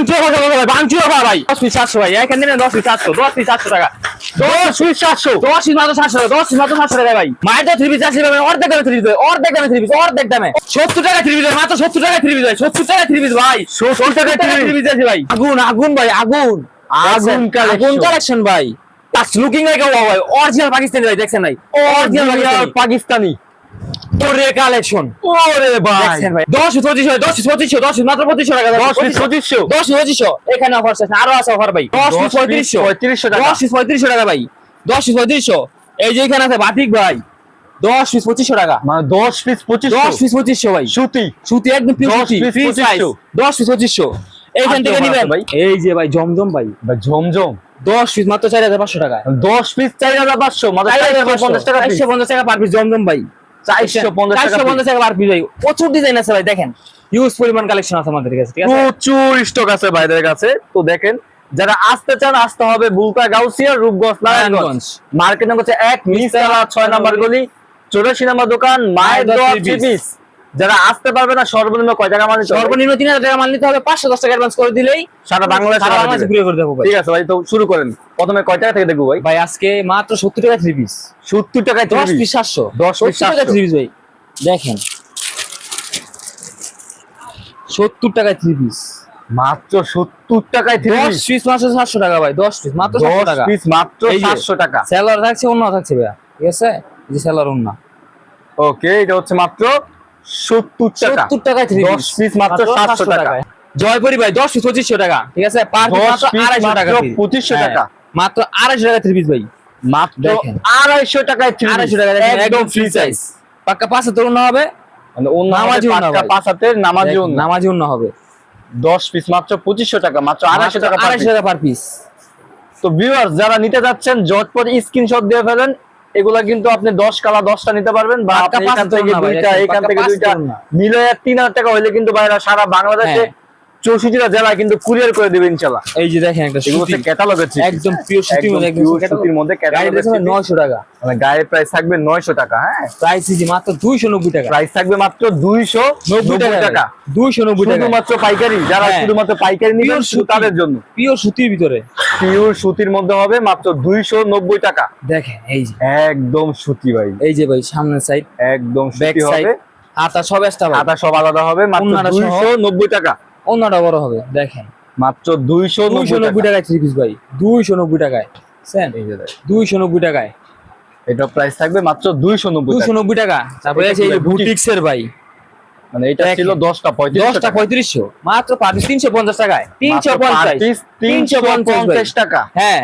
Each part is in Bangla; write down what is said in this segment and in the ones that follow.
বাংচুর কথা বলব ভাই বাংচুর কথা ভাই। দশ পিস সাতশো ভাই এখান থেকে দশ পিস সাতশো দশ পিস সাতশো টাকা। দশ পিস সাতশো। দশ পিস মাত্র সাতশো টাকা দশ পিস মাত্র সাতশো টাকা ভাই। মায়ের তো থ্রি পিস আসবে অর্ধেক দামে থ্রি পিস অর্ধেক দামে থ্রি পিস অর্ধেক দামে। সত্তর টাকা থ্রি পিস মাত্র সত্তর টাকা থ্রি পিস ভাই সত্তর টাকা থ্রি পিস ভাই। সত্তর টাকা থ্রি পিস আছে ভাই। আগুন আগুন ভাই আগুন। আগুন। আগুন কালেকশন ভাই। লুকিং লাইক ভাই অরিজিনাল পাকিস্তানি ভাই দেখছেন ভাই অরিজিনাল পাকিস্তানি। তোরে কালেকশন। ওরে ভাই। দেখছেন ভাই? দশ পঁচিশশো দশ পঁচিশশো দশ মাত্র পঁচিশশো টাকা দশ পিস পঁচিশশো দশ পঁচিশশো। এখানে অফার আছে আরও আছে অফার ভাই। দশ পিস পঁয়ত্রিশশো। পঁয়ত্রিশশো টাকা। দশ পিস পঁয়ত্রিশশো টাকা ভাই। দশ পিস পঁয়ত্রিশশো। এই যে এখানে আছে বাতিক ভাই। দশ পিস পঁচিশশো টাকা। মানে দশ পিস পঁচিশশো। দশ পিস পঁচিশশো ভাই। সুতি। সুতি একদম দশ সুতি piece free size। 2500 পিস পঁচিশশো। এইখান থেকে নিবেন। ভাই? এই যে ভাই জমজম ভাই। বা ঝমঝম দশ পিস মাত্র চার হাজার পাঁচশো টাকা। দশ পিস চার হাজার পাঁচশো মানে চার হাজার পঞ্চাশ টাকা। চারশো পঞ্চাশ টাকা পার পিস জমজম ভাই। টাকা পার পিস ভাই। প্রচুর ডিজাইন আছে ভাই দেখেন। হিউজ পরিমাণ কালেকশন আছে আমাদের কাছে ঠিক আছে? প্রচুর স্টক আছে ভাইদের কাছে। তো দেখেন যারা আসতে চান আসতে হবে বুলতা গাউসিয়া রূপগঞ্জ নারায়ণগঞ্জ। নারায়ণগঞ্জ। মার্কেট নাম হচ্ছে এক ছয় নাম্বার গলি চৌরাশি নাম্বার দোকান মায়ের মায়ের দোয়া পিস যারা আসতে পারবে না সর্বনিম্ন কয় টাকা মানে সর্বনিম্ন তিন হাজার টাকা মাল নিতে হবে পাঁচশো দশ টাকা অ্যাডভান্স করে দিলেই সারা বাংলাদেশ সারা বাংলাদেশে ঘুরে করে দেবো ঠিক আছে ভাই তো শুরু করেন। প্রথমে কয় টাকা থেকে দেখব ভাই? ভাই আজকে মাত্র সত্তর টাকা থ্রি পিস সত্তর টাকায় দশ দশ পিস সাতশো। 10 piece টাকা থ্রি পিস ভাই। দেখেন। সত্তর টাকায় থ্রি পিস মাত্র সত্তর টাকায় থ্রি দশ পিস মাত্র সাতশো টাকা ভাই দশ পিস মাত্র সাতশো দশ টাকা। পিস মাত্র সাতশো টাকা। স্যালার থাকছে অন্য থাকছে ভাইয়া। ঠিক আছে? যে স্যালার অন্য। ওকে এটা হচ্ছে মাত্র সত্তর টাকা। সত্তর টাকায় থ্রি দশ পিস মাত্র সাতশো টাকা। জয়পুরি ভাই দশ পিস পঁচিশশো টাকা। ঠিক আছে? পার পিস দশ মাত্র piece আড়াইশো টাকা মাত্র piece। 2500 টাকা। মাত্র আড়াইশো টাকা থ্রি পিস ভাই। মাত্র আড়াইশো টাকায় আড়াইশো টাকা একদম ফ্রি সাইজ পাক্কা পাঁচে তরুণ হবে? দশ পিস মাত্র পঁচিশশো টাকা মাত্র আড়াইশো টাকা আড়াইশো টাকা পার পিস তো ভিউয়ার্স যারা নিতে যাচ্ছেন জটপট স্ক্রিনশট দিয়ে ফেলেন। এগুলা কিন্তু আপনি দশ কালা দশটা নিতে পারবেন বা আপনি এখান থেকে দুইটা এখান থেকে দুইটা মিলে তিন হাজার টাকা হইলে কিন্তু ভাইরা সারা বাংলাদেশে হ্যাঁ। চৌষট্টিটা জেলায় কিন্তু কুরিয়ার করে দেবে ইনশাল্লাহ এই যে দেখেন একটা হচ্ছে ক্যাটালগের একদম পিওর সুতির মধ্যে সুতির মধ্যে ক্যাটালগের নয়শো টাকা। মানে গায়ের প্রাইস থাকবে নয়শো টাকা হ্যাঁ? প্রাইস ইজি মাত্র দুইশো নব্বই টাকা। প্রাইস থাকবে মাত্র দুইশো নব্বই টাকা। টাকা। দুইশো নব্বই টাকা। শুধুমাত্র পাইকারি যারা হ্যাঁ। শুধুমাত্র পাইকারি নিবেন তাদের জন্য। পিওর সুতির ভিতরে। পিওর সুতির মধ্যে হবে মাত্র দুইশো নব্বই টাকা। দেখেন এই যে। একদম সুতি ভাই। এই যে ভাই সামনের সাইড একদম সুতি হবে। হাতা সব এক্সট্রা ভাই। আটা সব আলাদা হবে মাত্র ওড়নাটা সহ। দুইশো নব্বই টাকা। অন্যটা বড় হবে দেখেন। মাত্র দুইশো দুইশো নব্বই নব্বই টাকা। টাকায় থ্রি পিস ভাই দুইশো নব্বই টাকায় দুইশো নব্বই টাকায়। এটা প্রাইস থাকবে মাত্র দুইশো নব্বই দুইশো টাকা। নব্বই টাকা। তারপরে আছে এই কি ভাই? বুটিক্স এর ভাই। মানে এটা ছিল দশটা পঁয়ত্রিশ দশটা পঁয়ত্রিশশো মাত্র পিস তিনশো পঞ্চাশ টাকায়। তিনশো পঞ্চাশ তিনশো পঞ্চাশ টাকা। হ্যাঁ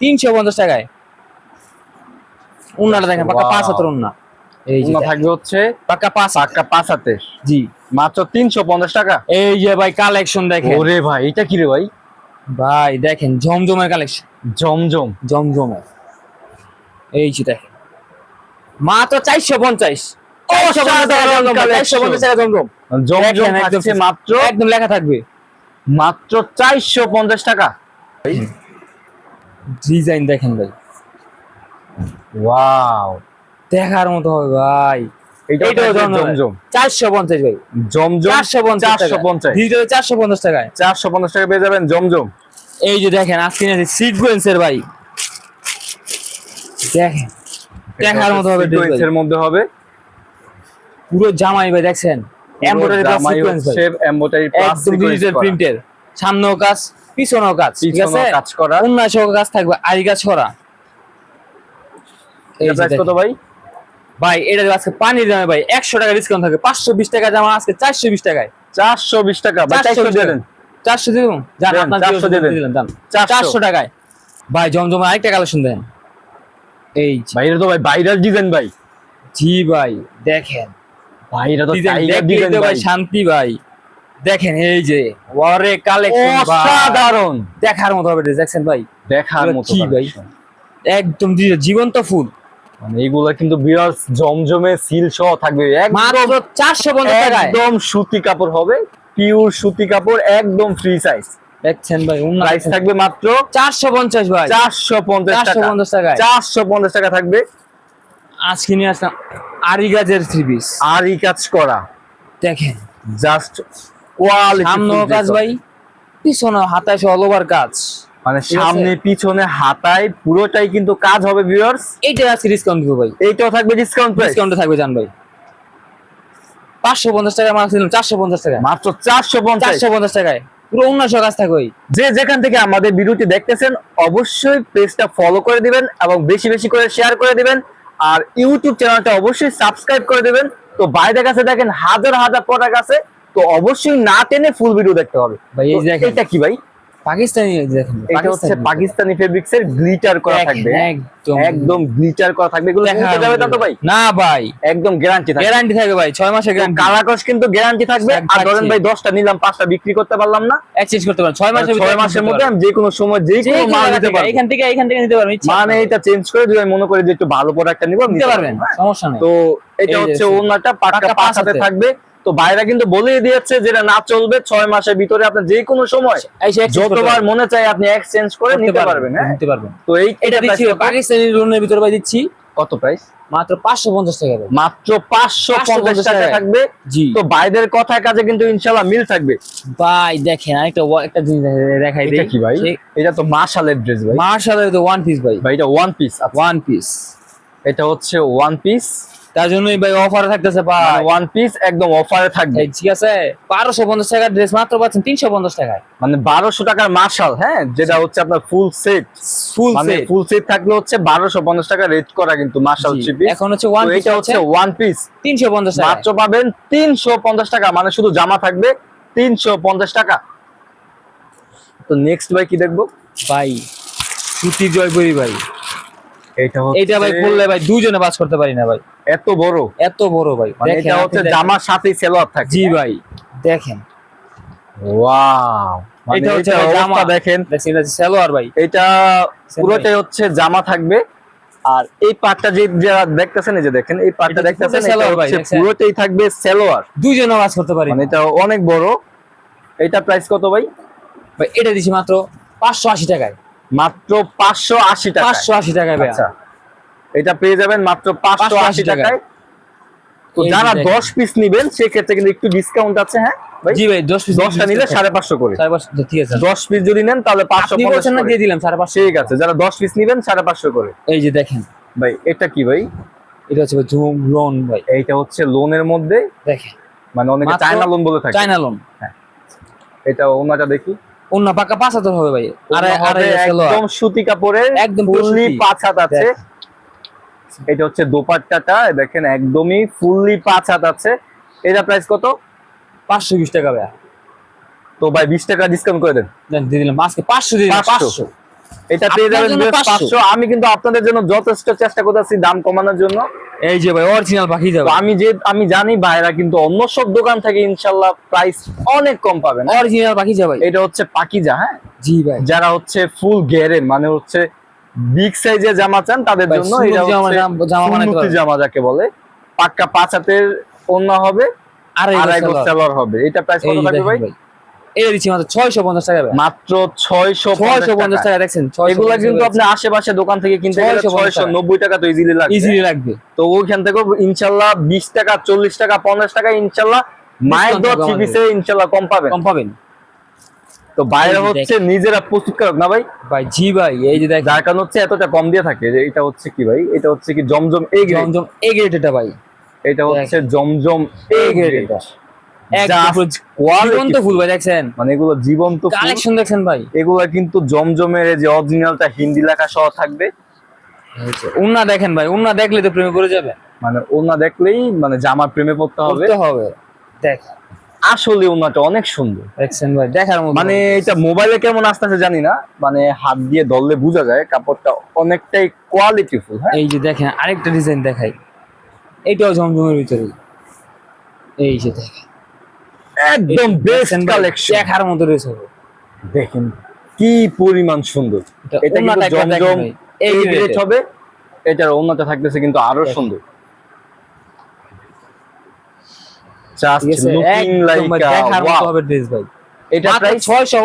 তিনশো পঞ্চাশ টাকায়। উন্নাটা দেখেন Wow. পাঁচ হাতের উন্না। ওগুলো থাকবে হচ্ছে পাক্কা পাঁচ। হাত পাক্কা পাঁচ হাতে জি। মাত্র তিনশো পঞ্চাশ টাকা। এই যে ভাই কালেকশন দেখেন। ওরে ভাই এটা কি রে ভাই? ভাই দেখেন জমজমের কালেকশন জমজম। জমজমের। এই যে দেখেন। মাত্র চারশো পঞ্চাশ। মাত্র একদম লেখা থাকবে। মাত্র চারশো পঞ্চাশ টাকা। ডিজাইন দেখেন ভাই। ওয়াও। দেখার মতো হবে ভাই। চারশো পঞ্চাশ ভাই। জমজম চারশো পঞ্চাশ চারশো পঞ্চাশ। চারশো পঞ্চাশ টাকায় চারশো পঞ্চাশ টাকা পেয়ে যাবেন জমজম। এই যে দেখেন আজকে নিয়েছি সিকুয়েন্সের ভাই। দেখেন দেখার মতো হবে। মধ্যে পুরো জামাই ভাই দেখছেন? এমব্রয়ডারি প্লাস সিকোয়েন্স হচ্ছে এমব্রয়ডারি প্লাস ডিজিটাল প্রিন্টের সামনেও কাজ পিছনেও কাজ ঠিক আছে? কাজ করা। কাজ থাকবে আরি কাজ করা। এই কত ভাই? ভাই এটা আজকে পানির দামে ভাই একশো টাকা ডিসকাউন্ট থাকে পাঁচশো বিশ টাকা জামা আজকে চারশো বিশ টাকায়। চারশো বিশ টাকা চারশো দিয়ে দেন চারশো দিয়ে দেবো যান দেন, আপনার 400 দিয়ে দেন। দিলাম যান। 400 চারশো টাকায়। ভাই জমজমে আরেকটা কালেকশন দেন। এই। ভাই এটা তো ভাই ভাইরাল ডিজাইন ভাই। জি ভাই দেখেন। ভাই এটা তো টাইগার ডিজাইন ভাই। শান্তি ভাই। দেখেন এই যে। ওরে কালেকশন অসাধারণ। দেখার মতো হবে দেখছেন ভাই। দেখার মতো ভাই? একদম জীবন্ত ফুল। মানে এগুলা কিন্তু বিরাট জমজমে সিল সহ থাকবে। একদম চারশো টাকায়। একদম সুতি কাপড় হবে। পিওর সুতি কাপড় একদম ফ্রি সাইজ দেখছেন ভাই প্রাইস থাকবে মাত্র ভাই। টাকা। পঞ্চাশ টাকায়। চারশো পঞ্চাশ টাকা থাকবে। আজকে নিয়ে আসলাম থ্রি পিস আর ই কাজ করা। দেখেন। জাস্ট কোয়ালিটি সামনেও কাজ ভাই পিছনে হাতায় all over কাজ। মানে সামনে পিছনে হাতায় পুরোটাই কিন্তু কাজ হবে ভিউয়ার্স এইটা আজকে ডিসকাউন্ট দিব ভাই। এইটাও থাকবে ডিসকাউন্ট প্রাইস ডিসকাউন্টে থাকবে জান ভাই। পাঁচশো পঞ্চাশ টাকা মাল ছিলাম চারশো পঞ্চাশ টাকা মাত্র চারশো পঞ্চাশ। চারশো পঞ্চাশ টাকায়। পুরো উন্নয়ন কাজ থাকবে যে যেখান থেকে আমাদের ভিডিওটি দেখতেছেন অবশ্যই পেজটা ফলো করে দিবেন এবং বেশি বেশি করে শেয়ার করে দিবেন। আর ইউটিউব চ্যানেলটা অবশ্যই সাবস্ক্রাইব করে দিবেন। তো বাইরের কাছে দেখেন হাজার হাজার প্রোডাক্ট আছে। তো অবশ্যই না টেনে ফুল ভিডিও দেখতে হবে। ভাই, এই। এটা কি ভাই? পাকিস্তানি দেখেন এটা হচ্ছে পাকিস্তানি। ফেব্রিক্স এর গ্লিটার করা থাকবে। একদম। একদম গ্লিটার করা থাকবে। এগুলো যাবে না তো ভাই? না ভাই। একদম গ্যারান্টি থাকবে। গ্যারান্টি থাকবে ভাই ছয় মাসের গ্যারান্টি কালাকস কিন্তু গ্যারান্টি থাকবে। আর ধরেন ভাই দশটা নিলাম পাঁচটা বিক্রি করতে পারলাম না। এক্সচেঞ্জ করতে পারেন ছয় মাসের ছয় মাসের মধ্যে আমি যে কোনো সময় যে কোনো মাল নিতে পারব এখান থেকে এখান থেকে নিতে পারবেন। মানে এটা চেঞ্জ করে যদি আমি মনে করি যে একটু ভালো প্রোডাক্টটা নিবো নিতে পারবেন সমস্যা নেই। তো এটা হচ্ছে ওনাটা হাতে হাতে। থাকবে। তো বাইরে কিন্তু বলেই দিয়েছে যেটা না চলবে ছয় মাসের ভিতরে আপনি যে কোনো সময় যতবার মনে চাই আপনি এক্সচেঞ্জ করে নিতে পারবেন হ্যাঁ? নিতে পারবেন। তো এই এটা দিচ্ছি পাকিস্তানি লোনের ভিতরে ভাই দিচ্ছি। কত প্রাইস মাত্র পাঁচশো পঞ্চাশ টাকা মাত্র পাঁচশো পঞ্চাশ টাকা থাকবে। জি। তো বাইরের কথায় কাজে কিন্তু ইনশাল্লাহ মিল থাকবে। ভাই দেখেন আরেকটা একটা জিনিস দেখা- দেখাই এটা কি ভাই? এটা তো মাশালের ড্রেস ভাই। মার্শালের তো ওয়ান পিস ভাই। ভাই এটা ওয়ান পিস ওয়ান পিস এটা হচ্ছে ওয়ান পিস তার জন্যই ভাই অফারে থাকতেছে ভাই। ওয়ান পিস একদম অফারে থাকবে। ঠিক আছে? বারোশো পঞ্চাশ টাকার ড্রেস মাত্র পাচ্ছেন তিনশো পঞ্চাশ টাকায়। মানে বারোশো টাকার মার্শাল হ্যাঁ? যেটা হচ্ছে আপনার ফুল সেট ফুল মানে ফুল সেট থাকলে হচ্ছে বারোশো পঞ্চাশ টাকা রেট করা কিন্তু মার্শাল পিস এখন হচ্ছে ওয়ান পিস এটা হচ্ছে ওয়ান পিস তিনশো পঞ্চাশ টাকা মাত্র পাবেন তিনশো পঞ্চাশ টাকা। মানে শুধু জামা থাকবে তিনশো পঞ্চাশ টাকা। তো নেক্সট ভাই কি দেখব? ভাই সুতি জয়পুরি ভাই। এটা এইটা ভাই করলে ভাই দুজনে বাস করতে পারি না ভাই। এত বড়? এত বড় ভাই। মানে এটা হচ্ছে জামার সাথেই সেলোয়ার থাকে। জি ভাই দেখেন। ওয়াও। মানে এটা হচ্ছে জামা। দেখেন। এটা সালোয়ার ভাই। এটা পুরোটাই হচ্ছে জামা থাকবে। আর এই পার্টটা যে যারা দেখতেছেন এই যে দেখেন এই পার্টটা এটা দেখতেছেন সালোয়ার ভাই, পুরোটাই থাকবে সেলোয়ার। দুজনে বাস করতে পারি। মানে এটা অনেক বড়। এটা প্রাইস কত ভাই? ভাই এটা দিছি মাত্র পাঁচশো আশি টাকায়। মাত্র পাঁচশো আশি টাকা পাঁচশো আশি টাকায় ভাই আচ্ছা। এটা পেয়ে যাবেন মাত্র পাঁচশো আশি টাকায়। তো যারা দশ পিস নিবেন সেক্ষেত্রে কিন্তু একটু ডিসকাউন্ট আছে হ্যাঁ? ভাই? জি ভাই দশ পিস দশটা নিলে সাড়ে পাঁচশো করে। ঠিক আছে। দশ পিস যদি নেন তাহলে পাঁচশো না দিয়ে দিলাম সাড়ে পাঁচশো। ঠিক আছে যারা দশ পিস নিবেন সাড়ে পাঁচশো করে। এই যে দেখেন। ভাই এটা কি ভাই? এটা হচ্ছে লোন ভাই। এইটা হচ্ছে লোনের মধ্যে। দেখেন। মানে অনেকে চায়না লোন বলে থাকে। চায়না লোন এটা ওনাটা দেখি। পাকা পাঁচ হাজার হবে ভাই। আরে আরে একদম সুতি কাপড়ের একদম। পাঁচ হাত আছে। এটা হচ্ছে দোপাট্টাটা দেখেন একদমই ফুললি পাঁচ হাত আছে। এটা প্রাইস কত? পাঁচশো বিশ টাকা ভাই তো ভাই বিশ টাকা ডিসকাউন্ট করে দেন। দেন দিয়ে দিলাম। আজকে পাঁচশো দিয়ে পাঁচশো। এটা পেয়ে যাবেন জন্য বেশ 500 পাঁচশো। আমি কিন্তু আপনাদের জন্য যথেষ্ট চেষ্টা করতেছি দাম কমানোর জন্য। এই যে ভাই অরিজিনাল পাখি যাবে। আমি যে আমি জানি ভাইরা কিন্তু অন্য সব দোকান থেকে ইনশাল্লাহ প্রাইস অনেক কম পাবেন। অরিজিনাল পাখি যাবে। এটা হচ্ছে পাকিজা হ্যাঁ? জি ভাই। যারা হচ্ছে ফুল গেরেন মানে হচ্ছে বিগ সাইজের জামা চান তাদের জন্য জামা- হচ্ছে জামা- যাকে বলে। পাক্কা পাঁচ হাতের অন্য হবে আড়াই আড়াই গজ গজ সালোয়ার। সালোয়ার হবে। এটা প্রাইস কত থাকবে ভাই? ভাই এটা দিচ্ছি মাত্র ছয়শো পঞ্চাশ টাকা মাত্র ছয়শো ছয়শো পঞ্চাশ টাকা দেখছেন? এগুলা কিন্তু আপনি আশেপাশে দোকান থেকে কিনতে গেলে ছয়শো নব্বই টাকা তো ইজিলি লাগবে। ইজিলি লাগবে। তো ওইখান থেকে ইনশাল্লাহ বিশ টাকা চল্লিশ টাকা পঞ্চাশ টাকা ইনশাল্লাহ মায়ের দর ইনশাল্লাহ কম পাবেন। কম পাবেন। তো বাইরে হচ্ছে নিজেরা প্রস্তুত করক না ভাই? ভাই জি ভাই এই যে দেখ যার কারণ হচ্ছে এতটা কম দিয়ে থাকে যে এটা হচ্ছে কি ভাই? এটা হচ্ছে কি জমজম A grade Zamzam A grade এটা ভাই। এটা হচ্ছে জমজম এ গ্রেড এটা। জীবন্ত দেখছেন? মানে। কালেকশন দেখছেন ভাই? এগুলা কিন্তু জমজমের যে অরিজিনালটা হিন্দি লেখা সহ থাকবে। উন্না দেখেন ভাই উন্না দেখলে তো প্রেমে পড়ে যাবে। মানে ওনা দেখলেই মানে জামার প্রেমে পড়তে হবে। হবে। দেখ আসলে ওনাটা অনেক সুন্দর। দেখছেন ভাই দেখার মতো মানে এটা মোবাইলে কেমন আসতেছে জানি না মানে হাত দিয়ে ধরলে বোঝা যায় কাপড়টা অনেকটাই কোয়ালিটিফুল হ্যাঁ? এই যে দেখেন আরেকটা ডিজাইন দেখাই। এইটাও জমজমের ভিতরে। এই যে দেখেন। একদম বেস্ট কালেকশন দেখার মতো রয়েছে। দেখেন কি পরিমাণ সুন্দর। এটা কিন্তু জমজম এই রেট হবে এটার ওনাটা থাকতেছে কিন্তু আরও সুন্দর। জাস্ট ঠিক আছে লুকিং একদম লাইক ভাই, দেখার মতো হবে ড্রেস ভাই। এটা ছয়শো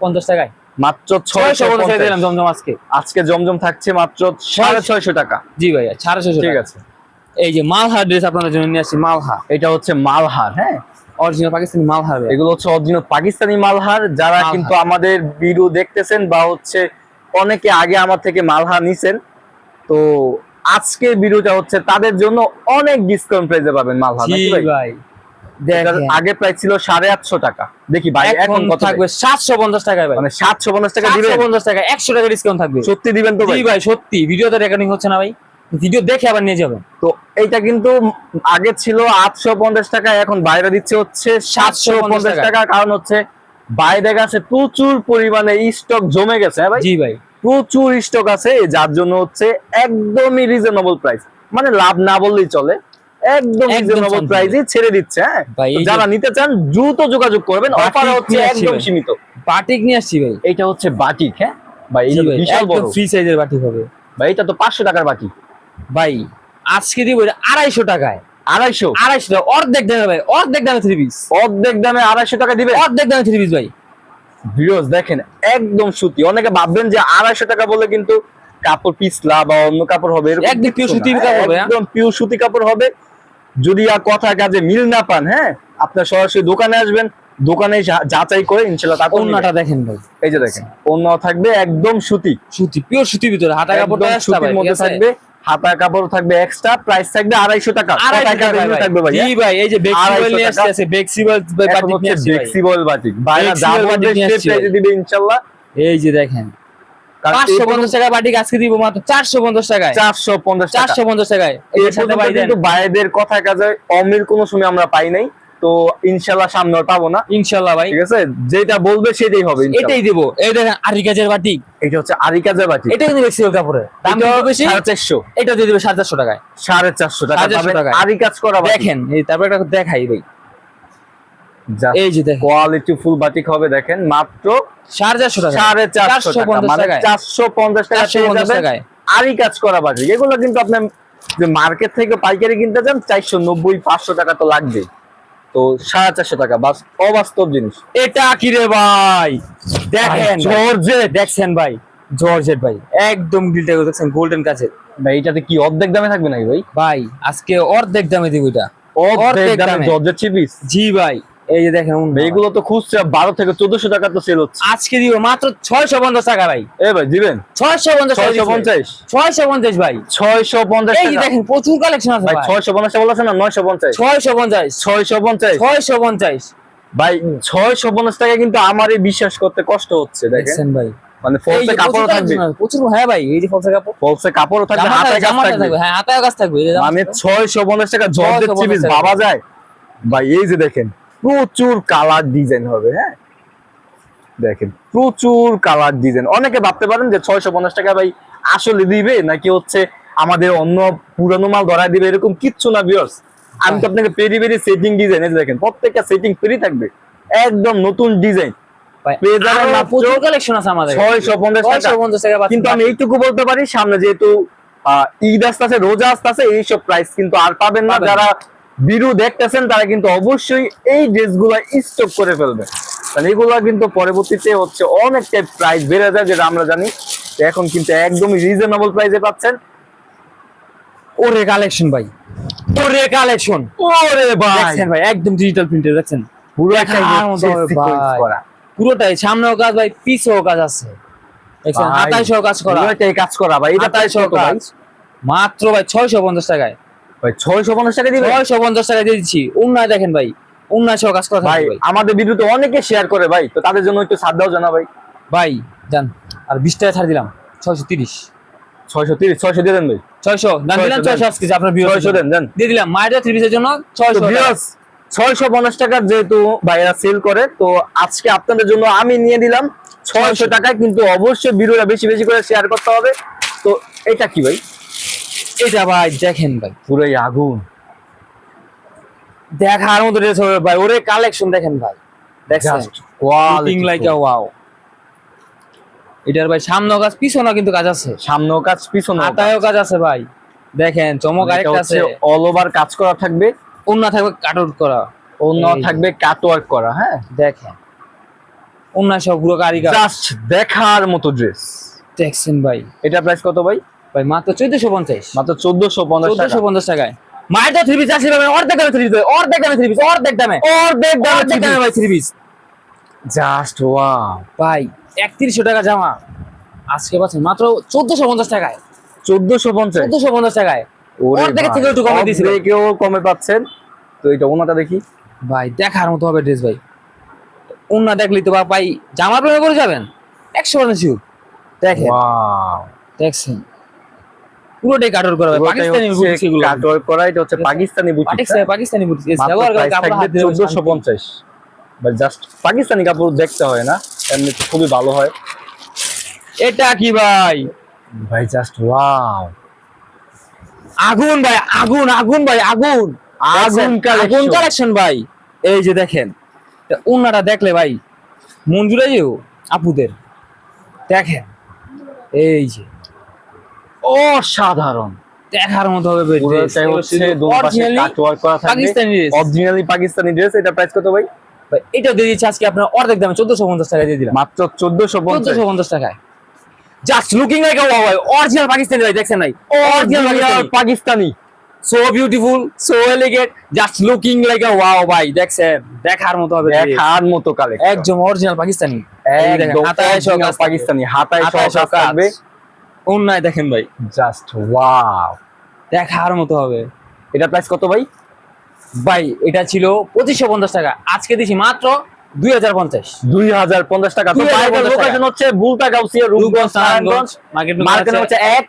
পঞ্চাশ টাকায়। মাত্র ছয়শো পঞ্চাশ টাকা দিলাম জমজম আজকে। আজকে জমজম থাকছে মাত্র সাড়ে ছয়শো টাকা। জি ভাই সাড়ে ছয়শো ঠিক আছে। এই যে মালহা ড্রেস আপনাদের জন্য নিয়ে আসছি মালহা। এটা হচ্ছে মালহার হ্যাঁ? অরিজিনাল পাকিস্তানি মাল হারবে এগুলো হচ্ছে অরিজিনাল পাকিস্তানি মালহার। যারা কিন্তু আমাদের ভিডিও দেখতেছেন বা হচ্ছে অনেকে আগে আমার থেকে মালহার নিছেন তো আজকের ভিডিওটা হচ্ছে তাদের জন্য অনেক ডিসকাউন্ট প্রাইসে পাবেন মালহা জি ভাই। আগে প্রাইস ছিল সাড়ে আটশো টাকা। দেখি ভাই এখন কত থাকবে সাতশো পঞ্চাশ টাকায় ভাই। মানে সাতশো পঞ্চাশ টাকা দিবেন? পঞ্চাশ টাকা একশো টাকা ডিসকাউন্ট থাকবে। সত্যি দিবেন তো ভাই? সত্যি। ভিডিওতে রেকর্ডিং হচ্ছে না ভাই। ভিডিও দেখে আবার নিয়ে যাবেন। তো এইটা কিন্তু আগে ছিল আটশো পঞ্চাশ টাকা এখন বাইরে দিচ্ছে হচ্ছে সাতশো পঞ্চাশ টাকা। কারণ হচ্ছে বাইরে গেছে প্রচুর পরিমাণে স্টক জমে গেছে হ্যাঁ ভাই? জি ভাই। প্রচুর স্টক আছে যার জন্য হচ্ছে একদমই রিজনেবল প্রাইস মানে লাভ না বললেই চলে। একদম রিজনেবল প্রাইসে ছেড়ে দিচ্ছে হ্যাঁ? যারা নিতে চান দ্রুত যোগাযোগ করবেন। অফার হচ্ছে একদম সীমিত। বাটিক নিয়ে আসছি ভাই। এইটা হচ্ছে বাটিক হ্যাঁ? ভাই এটা বিশাল বড়। ফ্রি সাইজের বাটিক হবে। ভাই এটা তো পাঁচশো টাকার বাটি ভাই আজকে দিব এটা আড়াইশো টাকায়। আড়াইশো? আড়াইশো টাকা। অর্ধেক দামে ভাই অর্ধেক দামে থ্রি পিস অর্ধেক দামে আড়াইশো টাকা দিবে অর্ধেক দামে থ্রি পিস ভাই। ভিউয়ার্স দেখেন একদম সুতি। অনেকে ভাববেন যে আড়াইশো টাকা বলে কিন্তু কাপড় পিছলা বা অন্য কাপড় হবে একদম কিচ্ছু pure সুতি কাপড় হবে, হ্যাঁ? একদম পিওর সুতি কাপড় হবে। যদি আর কথা কাজে মিল না পান হ্যাঁ আপনার সরাসরি দোকানে আসবেন দোকানে যাচাই করে ইনশাল্লাহ তারপর দেখেন ভাই। এই যে দেখেন অন্য থাকবে একদম সুতি। সুতি পিওর সুতির ভিতরে হাতা কাপড়টা ভাই, সুতির মধ্যে থাকবে হাতা কাপড় থাকবে এক্সট্রা প্রাইস থাকবে আড়াইশো টাকা। থাকবে ভাই জি ভাই এই যে বেক্সিবল 250 নিয়ে আসছে বেক্সিবল বাটিক বাটিক বাইরে। দিবে এই যে দেখেন কারণ পাঁচশো পঞ্চাশ টাকা বাটিক আজকে দিব মাত্র? চারশো পঞ্চাশ টাকায়। চারশো পঞ্চাশ চারশো পঞ্চাশ টাকায়। এই এর সাথে পর্যন্ত ভাই দেন কিন্তু বাইরের কথা কাজে অমিল কোনো সময় আমরা পাই নাই তো ইনশাল্লাহ সামনে পাবো না। ইনশাল্লাহ ভাই। ঠিক আছে? যেটা বলবে সেটাই হবে এটাই দেবো। এই দেখেন আরি কাজের বাটিক এটা হচ্ছে আরিকাজের বাটি। এটা কিন্তু বেক্সিবল কাপড়ের দাম বেশি। সাড়ে চারশো। এটা দিয়ে দেবে সাড়ে চারশো টাকায়। সাড়ে চারশো টাকা। পাবেন আরিকাজ করা দেখেন এই তারপর একটা দেখাই ভাই। এই যে কোয়ালিটি ফুল বাটিক হবে দেখেন মাত্র সাড়ে চারশো টাকা। সাড়ে চারশো টাকা পঞ্চাশ মানে টাকায়। চারশো পঞ্চাশ টাকা চারশো পেয়ে পঞ্চাশ যাবেন। টাকায়। আরি কাজ করা বাটি এগুলো কিন্তু আপনার যে মার্কেট থেকে পাইকারি কিনতে যান চারশো নব্বই পাঁচশো টাকা তো লাগবে। তো সাড়ে চারশো টাকা বাস অবাস্তব জিনিস। এটা কি রে ভাই? দেখেন। জর্জেট দেখছেন ভাই? জর্জেট ভাই একদম ডিলটা দেখছেন গোল্ডেন কাছে। ভাই এটাতে কি অর্ধেক দামে থাকবে নাকি ভাই? ভাই আজকে অর্ধেক দামে দিব এটা। অর্ধেক দামে। জর্জেট থ্রি পিস জি ভাই। এই যে দেখেন। এইগুলো তো খুচরা বারো থেকে চোদ্দশো টাকা তো সেল হচ্ছে। আজকে দিব মাত্র ছয়শো পঞ্চাশ টাকা ভাই। এ ভাই দিবেন? ছয়শো পঞ্চাশ ছয়শো পঞ্চাশ? ছয়শো পঞ্চাশ ভাই। ছয়শো পঞ্চাশ এই দেখেন প্রচুর কালেকশন আছে ভাই ছয়শো পঞ্চাশ বলেছেন না? নয়শো পঞ্চাশ? ছয়শো পঞ্চাশ। ছয়শো পঞ্চাশ? ছয়শো পঞ্চাশ। ভাই ছয়শো পঞ্চাশ টাকা কিন্তু আমারই বিশ্বাস করতে কষ্ট হচ্ছে দেখেন। দেখছেন ভাই। মানে ফলসে কাপড়ও থাকবে। প্রচুর হ্যাঁ ভাই এই যে ফলসে কাপড়। ফলসে কাপড়ও থাকবে থাকবে। হ্যাঁ থাকবে মানে থাকবে। ছয়শো পঞ্চাশ টাকা জর্জেট 650 চিবিস টাকা। ভাবা যায়। ভাই এই যে দেখেন প্রচুর কালার ডিজাইন হবে হ্যাঁ? দেখেন প্রচুর কালার ডিজাইন অনেকে ভাবতে পারেন যে ছয়শো পঞ্চাশ টাকা ভাই আসলে দিবে নাকি হচ্ছে আমাদের অন্য পুরানো মাল ধরায় দিবে এরকম কিচ্ছু না বিয়ার্স আমি তো আপনাকে পেরি পেরি সেটিং ডিজাইন এই দেখেন প্রত্যেকটা সেটিং ফ্রি থাকবে একদম নতুন ডিজাইন কালেকশন আছে আমাদের। টাকা। কিন্তু আমি এইটুকু বলতে পারি সামনে যেহেতু রোজা এইসব প্রাইস কিন্তু আর পাবেন না। যারা বিরু দেখতেছেন তারা কিন্তু অবশ্যই এই ড্রেসগুলো স্টক করে ফেলবে। কারণ এগুলো কিন্তু পরবর্তীতে হচ্ছে অনেকটা প্রাইস বেড়ে যায় যেটা আমরা জানি। এখন কিন্তু একদমই রিজনেবল প্রাইসে পাচ্ছেন। ওরে কালেকশন ভাই। ওরে কালেকশন ওরে ভাই। দেখছেন ভাই একদম ডিজিটাল প্রিন্টে দেখছেন? পুরো একটা ভাই। পুরোটাই সামনেও কাজ ভাই পিছেও কাজ আছে। দেখছেন? হাতায় সহ কাজ করা। পুরোটাই কাজ করা ভাই এটা হাতায় প্রাইস সহ কাজ। মাত্র ভাই ছয়শো পঞ্চাশ টাকায়। ভাই ছয়শো পঞ্চাশ টাকা টাকা দিয়ে দিচ্ছি। উন্নয় দেখেন ভাই উন্নয় সহ কাজ করা ভাই আমাদের অনেকে শেয়ার করে ভাই তো তাদের জন্য একটু দাও জানা ভাই। ভাই যান আর বিশ টাকা ছাড় দিলাম ছয়শো তিরিশ। ছয়শো তিরিশ ছয়শো দিয়ে দেন ভাই। দিলাম 600 ছয়শো আজকে আপনার দেন দেন। দিয়ে দিলাম মায়ের থ্রি পিসের জন্য টাকা। ছয়শো পঞ্চাশ টাকার যেহেতু ভাইরা সেল করে তো আজকে আপনাদের জন্য আমি নিয়ে দিলাম ছয়শো 600 টাকায় কিন্তু অবশ্যই ভিডিওটা বেশি বেশি করে শেয়ার করতে হবে। তো এটা কি ভাই? এটা ভাই দেখেন ভাই। পুরোই আগুন। দেখার মতো ড্রেস হবে ভাই ওরে কালেকশন দেখেন ভাই। দেখছেন? Looking like. আ ওয়াও এটার ভাই সামনেও কাজ পিছনেও কিন্তু কাজ আছে। সামনেও কাজ পিছনে হাতায়ও কাজ আছে ভাই। দেখেন চমক আরেকটা আছে। অল ওভার কাজ করা থাকবে। অন্য থাকবে কাটআউট করা। অন্য থাকবে কাটওয়ার্ক করা হ্যাঁ? দেখেন। অন্য সব পুরো কারিগর। জাস্ট দেখার মতো ড্রেস দেখছেন ভাই। এটা প্রাইস কত ভাই? ভাই মাত্র চোদ্দশো পঞ্চাশ। মাত্র চোদ্দশো পঞ্চাশ চোদ্দশো টাকা পঞ্চাশ টাকায়। মায়ের তো থ্রি পিস আসলে পাবেন অর্ধেক দামে থ্রি পিস অর্ধেক দামে থ্রি পিস অর্ধেক দামে। অর্ধেক দামে ভাই থ্রি পিস জাস্ট ওয়াও ভাই একত্রিশশো টাকা জামা। আজকে পাচ্ছেন মাত্র চোদ্দশো পঞ্চাশ টাকায়। চোদ্দশো পঞ্চাশ। চোদ্দশো পঞ্চাশ টাকায়। অর্ধেকের থেকে একটু কমে দিয়েছিল। কেউ কমে পাচ্ছেন। তো এটা ওনাটা দেখি। ভাই দেখার মতো হবে ড্রেস ভাই। অন্য দেখলি তো বা ভাই জামা প্রেমে করে যাবেন। একশো পার্সেন্ট শিওর দেখেন। দেখছেন। পুরোটাই কাটর করা পাকিস্তানি বুটিক সেগুলো কাটওয়ার্ক করা এটা হচ্ছে পাকিস্তানি বুটিক পাকিস্তানি পাকিস্তানি ব্যবহার করে কাপড় হাত দিয়ে জাস্ট পাকিস্তানি কাপড় দেখতে হয় না এমনি তো খুবই ভালো হয়। এটা কি ভাই? ভাই জাস্ট ওয়াও আগুন ভাই আগুন আগুন ভাই আগুন। আগুন? আগুন কালেকশন ভাই। এই যে দেখেন তা ওনারা দেখলে ভাই জুড়ে আপুদের। দেখেন এই যে। অসাধারণ। দেখার মতো হবে অরিজিনালি পাকিস্তানি ড্রেস এটা প্রাইস কত ভাই? এটা দিয়ে দিচ্ছি আজকে আপনার অর্ধেক দামে চোদ্দশো পঞ্চাশ টাকা দিয়ে দিলাম। মাত্র চোদ্দশো চোদ্দশো পঞ্চাশ টাকায়। জাস্ট লুকিং লাইক ভাই অরিজিনাল পাকিস্তানি ভাই দেখছেন নাই? Original Pakistani. So beautiful so elegant just looking like a wow ভাই দেখছেন? দেখার মতো হবে দেখার মতো কালেকশন একদম অরিজিনাল পাকিস্তানি। একদম হাতায় সহ। পাকিস্তানি হাতায় সহ। থাকবে। অন্যায় দেখেন ভাই। জাস্ট ওয়াও দেখার মতো হবে। এটা প্রাইস কত ভাই? ভাই এটা ছিল পঁচিশশো পঞ্চাশ টাকা। আজকে দিছি মাত্র দুই হাজার পঞ্চাশ। দুই হাজার পঞ্চাশ টাকা। তো 2050 বাইরের টাকা। লোকেশন হচ্ছে বুলতা গাউসিয়া রূপগঞ্জ নারায়ণগঞ্জ। মার্কেট মার্কেট হচ্ছে এক।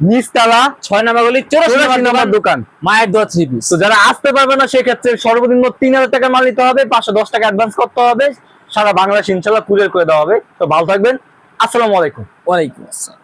নিচতলা ছয় নাম্বার গলি চৌরাশি চৌরাশি নাম্বার নাম্বার দোকান। দোকান। মায়ের দোয়া থ্রি পিস তো যারা আসতে পারবে না সেক্ষেত্রে সর্বনিম্ন তিন হাজার টাকা মাল নিতে হবে পাঁচশো দশ টাকা অ্যাডভান্স করতে হবে। সারা বাংলাদেশ ইনশাল্লাহ কুরিয়ার করে দেওয়া হবে। তো ভালো থাকবেন। আসসালামু আলাইকুম। ওয়ালাইকুম আসসালাম।